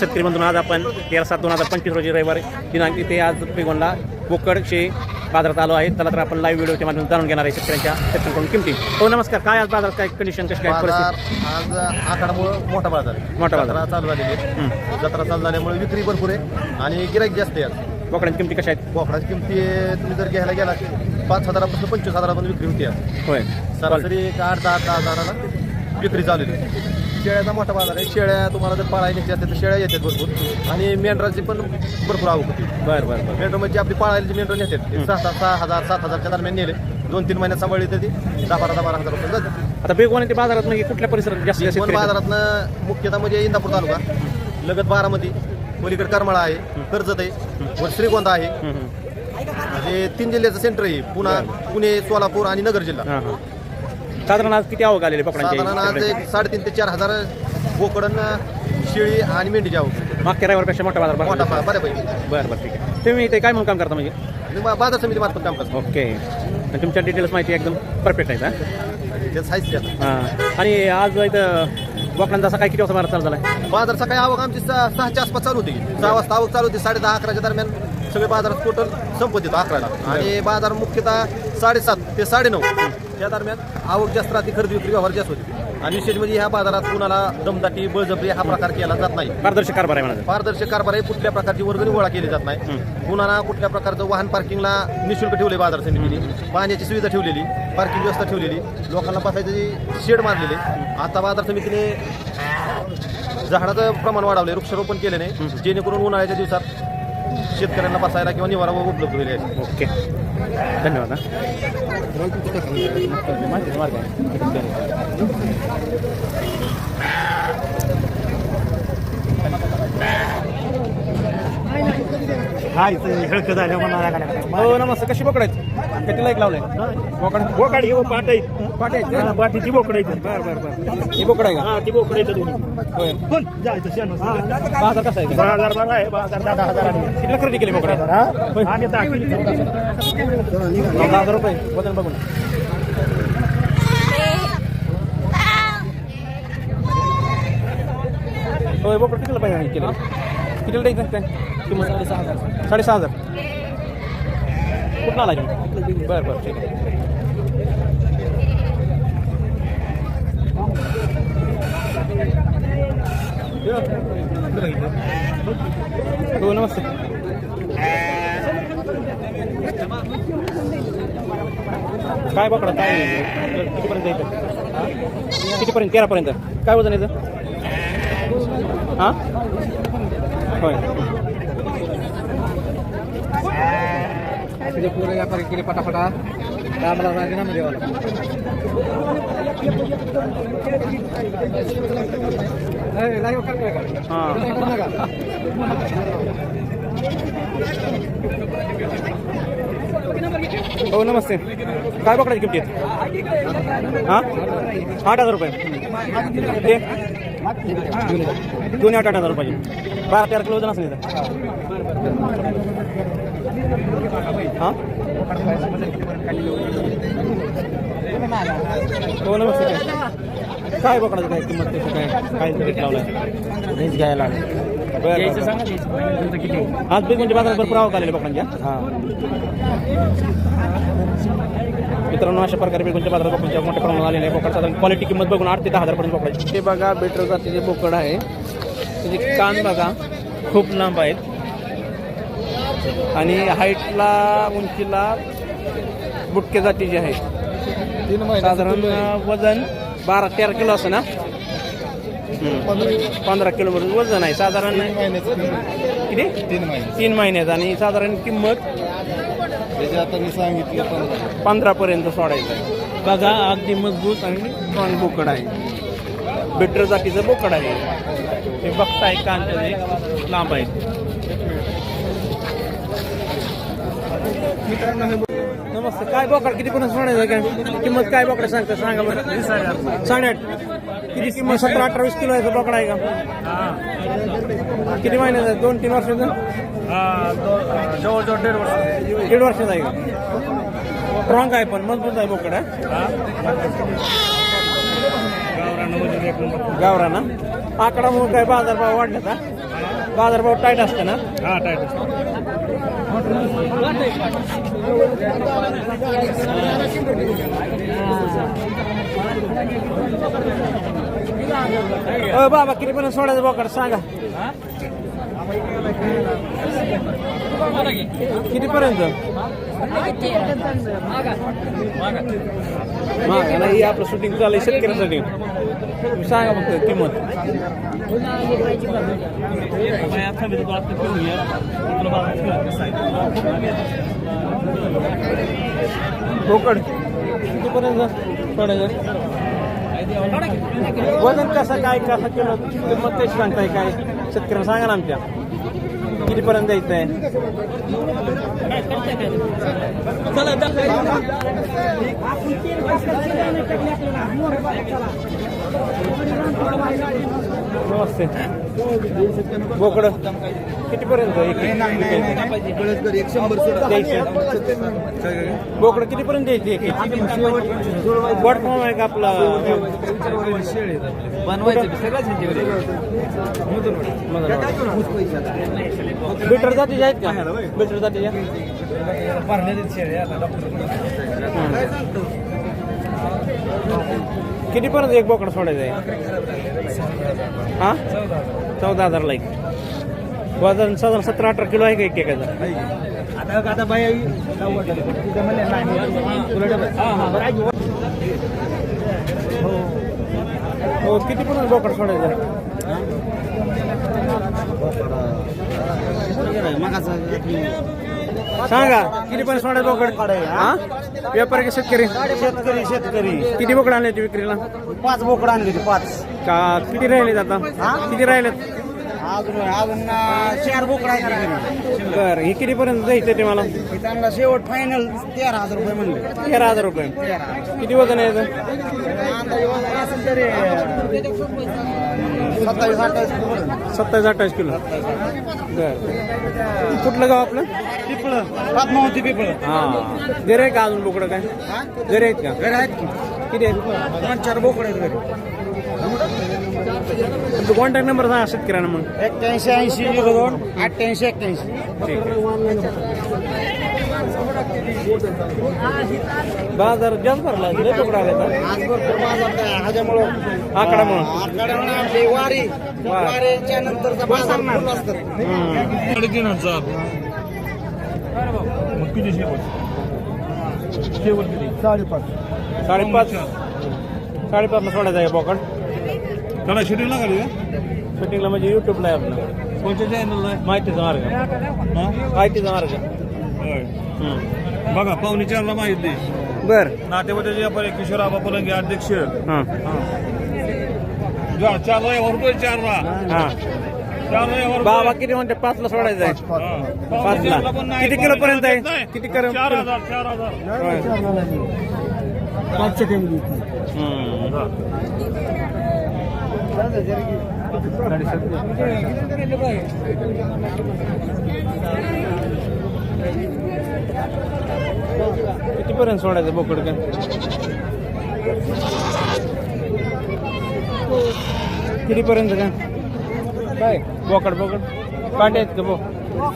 शेतकरी बंधून आज आपण तेरा सात दोन हजार पंचवीस रोजी रविवारी दिनांक इथे आज पिगोनला बोकडचे बाजारात आलो आहे. त्याला तर आपण लाईव्ह व्हिडिओच्या माध्यमातून जाणून घेणार आहे शेतकऱ्यांच्या शेतकऱ्यांकडून किमती. हो नमस्कार. काय आज बाजारात काय कंडिशन कशी काय बाजार परिस्थिती? आज आखाडामुळं मोठा बाजार आहे. मोठा बाजार. जत्रा चालू झालेली आहे. जत्रा चालू झाल्यामुळे विक्री भरपूर आहे आणि गिराईक जास्त आहे आज. बोकड्यांची किमती कशा आहेत? बोकडाची किमती तुम्ही जर घ्यायला गेला पाच हजारापासून पंचवीस हजारापर्यंत विक्री होती आज. होय. सरासरी एक आठ दहा दहा हजाराला विक्री चालू आहे. शेळ्याचा मोठा बाजार आहे. शेळ्या तुम्हाला जर पाळायला न्यायच्या असतील तर शेळ्या येतात भरपूर. आणि मेंढराची पण भरपूर आवक होती. बरं बरं बरं. मेंढर म्हणजे आपली पाळायला मेंढर नेतात ते सहा सहा सहा हजार सात हजारच्या दरम्यान नेले. दोन तीन महिन्यात सांभाळली तर ती दहा बारा दहा बारा हजार रुपये जातात. आता बेगवान ते बाजारात म्हणजे कुठल्या परिसरात जास्त शेतकरी? बाजारातनं मुख्यतः म्हणजे इंदापूर तालुका लगत बारामती पलीकडे करमाळा आहे कर्जत आहे वर श्रीगोंदा आहे. म्हणजे तीन जिल्ह्याचं सेंटर आहे. पुन्हा पुणे सोलापूर आणि नगर जिल्हा. हां हां. साधारण आज किती आवक आलेली साधारण आज बोकडांची एक साडेतीन ते चार हजार बोकडन शेळी आणि मेंढीची आवक मागच्या रविवारपेक्षा मोठा बाजार मोठा भरला. बऱ्यापैकी बरं बरं ठीक आहे. तुम्ही इथे काय म्हणून काम करता म्हणजे? आणि बा- बाजार समिती मार्फत काम करतो. ओके. आणि तुमच्या डिटेल्स माहिती एकदम परफेक्ट आहे का? हां. आणि आज इथं बोकडांचा असा काय किती वाजता मारा चालू झाला बाजार सकाळी आवक आमची सहा सहाच्या आसपास चालू होती. सहा वाजता आवक चालू होती साडे दहा अकराच्या दरम्यान सगळे बाजारात टोटल संपत येतो अकराला. आणि बाजार मुख्यतः साडेसात ते साडेनऊ. त्या दरम्यान आवक जास्त राहते खरेदी विक्री व्यवहार जास्त होते. आणि विशेष म्हणजे ह्या बाजारात कुणाला दमदाटी बळजबरी हा प्रकार केला जात नाही. पारदर्शक कारभार आहे म्हणायचं. पारदर्शक कारभार आहे कुठल्या प्रकारची वर्गणी गोळा केली जात नाही. कुणाला कुठल्या प्रकारचं वाहन पार्किंगला निशुल्क ठेवले बाजार समितीने. पाण्याची सुविधा ठेवलेली पार्किंग व्यवस्था ठेवलेली. लोकांना बसायची शेड मारलेले. आता बाजार समितीने झाडाचं प्रमाण वाढवले वृक्षारोपण केले नाही जेणेकरून उन्हाळ्याच्या दिवसात शेतकऱ्यांना बसायला किंवा निवारा उपलब्ध होईल. ओके. धन्यवाद हा. माहिती आहे, माहिती आहे. हो नमस्ते कशी बोकड आहेत किती लाईक लावलंय? बोकड. बोकाड हो पाट का? पाठीची बोकड आहेत बरं बरं बरं. ही बोकड आहे का? हा ती बोकड आहेत दोन्ही. होय. पण जायचं शेण बाजार कसा आहे? दहा हजार बारा आहे बाजार दहा हजार आहे. किती खरेदी केली बोकड. आणि दहा हजार रुपये. वजन बघून. होय बोकड कितीला पाहिजे केलं कितीला द्यायचं? किंमत साडेसहा हजार. साडेसहा हजार. कुठला आला तुम्ही? बरं बरं ठीक आहे. हो नमस्ते. काय पकडा काय कितीपर्यंत येतं? कितीपर्यंत? तेरापर्यंत. काय वजन येतं हां? होय. पुरे व्यापारी केले पटापटा आम्हाला राजीनामा द्यावा हां. हो नमस्ते काय पकडायची किमती हां आठ हजार रुपये ते दोन्ही आठ आठ हजार रुपये बारा तेरा किलो वजन असेल हां? हो नमस्ते. काय काय पकडायचं काय किंमत त्याची? काय काय रेट लावलाय? रेंज घ्यायला बरं आज बी म्हणजे बाजारात भरपूर आवक आलेले पकडांच्या हां? मित्रांनो अशा प्रकारे बेगूनच्या बाजारात बोकडांच्या मोठ्या प्रमाणात आलेले बोकड साधारण क्वालिटी किंमत बघून आठ ते दहा हजारपर्यंत बोकडायची ते बघा बेटर जातीचे बोकड आहे त्याचे कान बघा खूप लांब आहेत. आणि हाईटला उंचीला बुटके जातीचे आहे तीन साधारण वजन बारा तेरा किलो असं ना? पंधरा किलो. वजन आहे. साधारण किती? तीन महिने तीन महिन्यात आणि साधारण किंमत? आता मी सांगितलं पंधरा पंधरा. पर्यंत सोडायचं आहे. बघा अगदी मजबूत आणि स्ट्रॉंग बोकड आहे. बेटर जातीचं बोकड आहे. हे बघताय कान त्याचे नमस्ते. काय बोकड किती पण सोडायचं काय किंमत काय बोकड सांगता? सांगा बरं. साडेआठ. किती किंमत? सतरा अठ्ठावीस किलो आहे बोकड आहे का? किती महिन्याचा आहे? दोन तीन वर्षाचं? जवळजवळ दीड वर्ष. दीड वर्षाचा आहे का? स्ट्रॉंग आहे पण. मजबूत आहे बोकड नंबर. गावराना आकडा म्हणून काय बाजार भाव वाढला का बाजारभाव टाईट असते ना? हा टाईट अ बाबा किती पण सोडायचं बोकड सांगा. किती पर्यंत नाही आपलं शूटिंग चालू आहे शेतकऱ्यासाठी तुम्ही सांगा फक्त किंमत बोकड कितीपर्यंत वजन कसं काय कसं केलं किंमत कशी सांगताय काय शेतकऱ्यांना सांगा ना आमच्या कितीपर्यंत द्यायचं आहे नमस्ते. बोकड. कितीपर्यंत बोकड कितीपर्यंत द्यायची वॉट फॉर्म आहे का आपला? बिटर जातीचे आहेत का? बिटर जातीच्या कितीपर्यंत एक बोकड सोडायचं आहे? हा? चौदा हजारला एक. वजन साधारण सतरा अठरा किलो आहे का एक नाही उलट हो किती पर्यंत बोकड सोडायचं सांगा किती पण सोडायचं बोकड. हा? व्यापारी का शेतकरी? शेतकरी शेतकरी. किती बोकड आणले विक्रीला? पाच बोकड आणली होती पाच. का किती राहिलेत आता? किती राहिलेत? अजून अजून चार बोकड बर हे किती पर्यंत जायचं ते मला? शेवट फायनल तेरा हजार रुपये म्हणले. तेरा हजार रुपये. किती वजन आहे याचं? अंदाजे वजन असेल तरी सत्तावीस अठ्ठावीस किलो सत्तावीस अठ्ठावीस किलो. बर. कुठलं गाव आपलं? पिपळं. पद्मावती पिपळं. हा. घरी आहे का अजून बोकडं काय? घरी आहेत का? घरी आहेत की. किती आहेत? दोन चार बोकड आहेत घरी. तुमचा कॉन्टॅक्ट नंबर सांगा शेतकऱ्यांना मग. एक्क्याऐंशी ऐंशी झिरो दोन अठ्ठ्याऐंशी एक्क्याऐंशी. ठीक बाजार जास्त भरला लय बोकडं आले बाजार. ह्याच्यामुळं. आठवड्यामुळे आपली वारी. वारीच्या नंतरचा बाजार फुल असतात साडेपाच. साडेपाच. साडेपाचला सोडायचं आहे बोकड? त्याला शेड्यूल ना घालूया. शूटिंगला म्हणजे युट्यूबला आहे आपलं. कोणत्या चॅनलला माहितीचा मार्ग. माहितीचा मार्ग. हम्म. बघा पावणे चारला माहिती. बर. नातेवाईकाचे व्यापारी किशोर आबा पलंगे अध्यक्ष. हां. जा- चारला व्यवहार होतोय चारला हां. चारला व्यवहार बाबा किती म्हणते? पाचला सोडायचं आहे. हा. पाचला. चारला पण नाही. किती किलो पर्यंत आहे? नाही. किती किलो? चार हजार चार हजार. किती पर्यंत सोडायचं बोकड काय? किती पर्यंत काय? काय? बोकड बोकड. काटे आहेत का बो?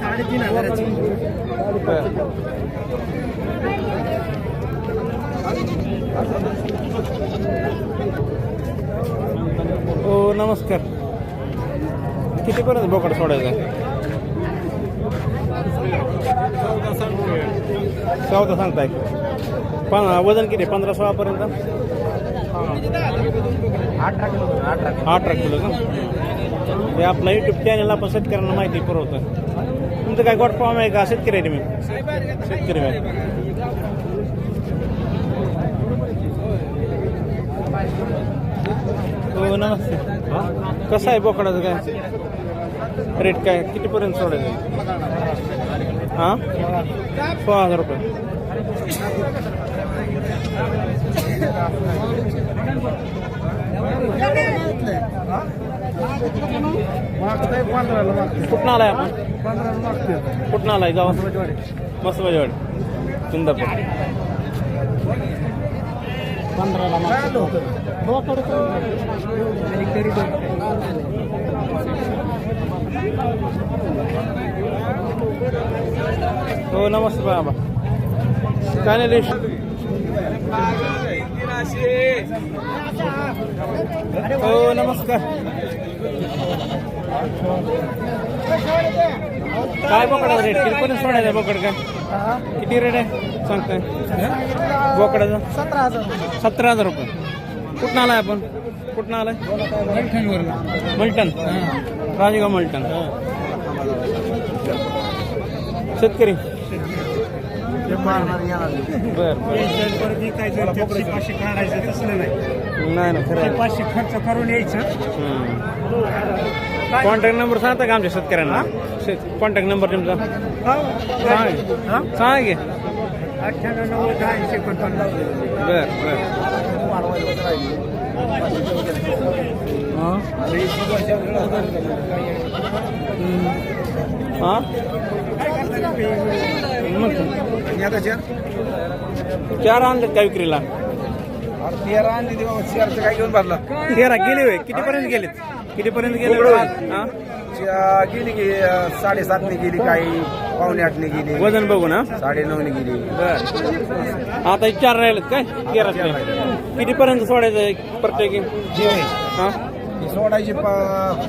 साडेतीन हजार हो नमस्कार. किती पर्यंत बोकड सोडायचं? चौदा सांगताय. पण वजन किती? पंधरा सोळा पर्यंत? अठरा किलो अठरा अठरा किलो का? हे आपला युट्यूब चॅनल आपण शेतकऱ्यांना माहिती पुरवतो. तुमचं काय गोट फॉर्म आहे का? शेतकरी आहे तुम्ही? शेतकरी आहे हो नमस्ते. कसं आहे बोकडाचं काय? रेट काय? कितीपर्यंत सोडायचं? हां? सोळा हजार रुपये. कुठं आलाय आपण? कुठं आलाय सुंदरपूर मसबाजवाडी चंदापूर हो नमस्ते बाबा. काय नाही रेश हो नमस्कार. काय बोकडा रेट किती पर्यंत सोडायचा बोकड काय? किती रेट आहे? सांगताय. बोकडाचा? सतरा हजार सतरा हजार रुपये. कुठं आलाय आपण? कुठं आलाय? मल्टन राजगाव मल्टन शेतकरी. बर बर. पाचशे काढायचं तसलं नाही. नाही ना खरं. पाचशे खर्च करून यायचं. कॉन्टॅक्ट नंबर सांगता का आमच्या शेतकऱ्यांना? कॉन्टॅक्ट नंबर तुमचा. सांग. सांग घे अठ्ठ्याण्णव नव्वद ऐंशी एकोणपन्नास. बर बर. हा? मग? चार. आणलेत का विक्रीला? तेरा आणली तेव्हा शेअरचं काय घेऊन भरला. तेरा गेले होय. कितीपर्यंत गेलेत? कितीपर्यंत गेले? हा? गेली की साडेसातने गेली काही पावणे आठने गेली. वजन बघू ना साडे नऊने गेली. बर. आता हे चार राहिलेत काय? तेरातले कितीपर्यंत सोडायचं प्रत्येकी हा सोडायची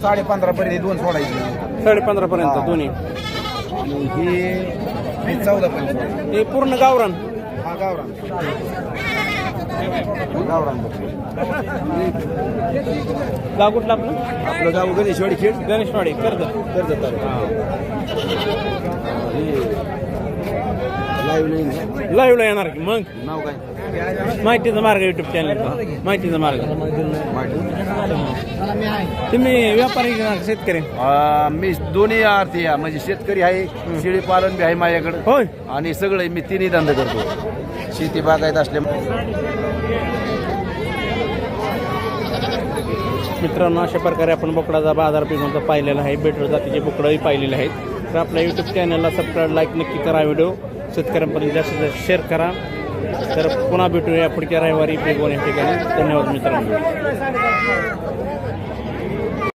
साडे पंधरा पर्यंत दोन सोडायची. साडे पंधरा पर्यंत दोन्ही. आणि ही चौदा पर्यंत हे पूर्ण गावरान. हा गावरान. गावरान गाव कुठलं आपलं? आपलं गाव गणेशवाडी खेड. गणेशवाडी कर्ज कर्जत लाईव्ह लाईव्हला येणार की मग? नाव काय? माहितीचा मार्ग युट्यूब चॅनल माहितीचा मार्ग. तुम्ही व्यापारी शेतकरी? मी दोन्ही आरती आहे. म्हणजे शेतकरी आहे शेळी पालन बी आहे माझ्याकडे. होय. आणि सगळं मी तिन्ही धंदा करतो. शेती बागायत असल्यामुळे. मित्रांनो अशा प्रकारे आपण बोकडाचा बाजारपेठमध्ये पाहिलेला आहे. बेटर जातीचे बोकडंही पाहिलेले आहेत. तर आपल्या यूट्यूब चॅनलला सबस्क्राईब लाईक नक्की करा व्हिडिओ. शेतकऱ्यांपर्यंत जास्तीत जास्त शेअर करा. तर पुन्हा भेटूया पुढच्या रविवारी. बेगोन या ठिकाणी. धन्यवाद मित्रांनो.